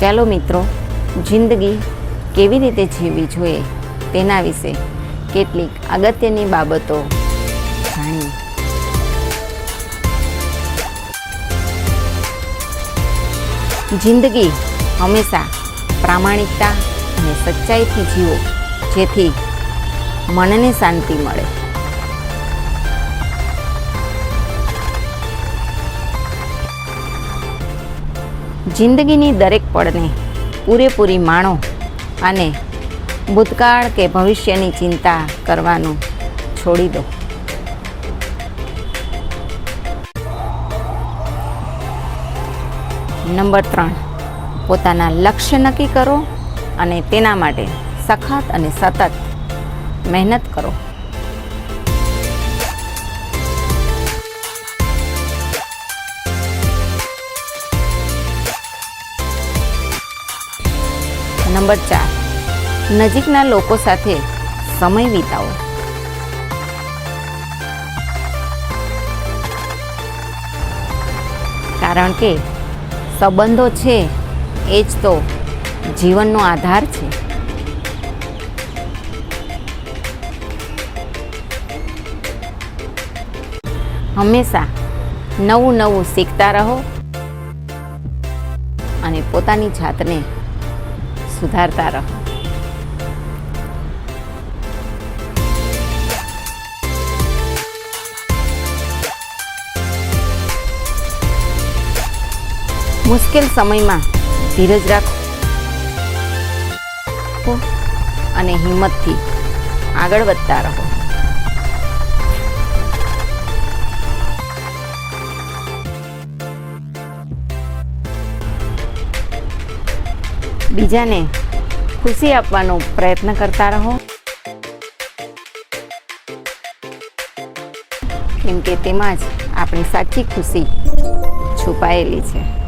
ચાલો મિત્રો, જિંદગી કેવી રીતે જીવવી જોઈએ તેના વિશે કેટલીક અગત્યની બાબતો જાણીએ. જિંદગી હંમેશા પ્રામાણિકતા અને સચ્ચાઈથી જીવો, જેથી મનને શાંતિ મળે. જિંદગીની દરેક પળને પૂરેપૂરી માણો અને ભૂતકાળ કે ભવિષ્યની ચિંતા કરવાનું છોડી દો. નંબર ત્રણ, પોતાના લક્ષ્ય નક્કી કરો અને તેના માટે સખત અને સતત મહેનત કરો. નંબર ચાર. નજીકના લોકો સાથે સમય વિતાવો. કારણ કે સંબંધો છે, એ જ તો જીવનનો આધાર છે. હંમેશા નવું નવું શીખતા રહો અને પોતાની જાતને સુધારતા રહો મુશ્કેલ સમયમાં ધીરજ રાખો. અને હિંમતથી આગળ વધતા રહો. બીજાને ખુશી આપવાનો પ્રયત્ન કરતા રહો. કેમ કે તેમાં જ આપણી સાચી ખુશી છુપાયેલી છે.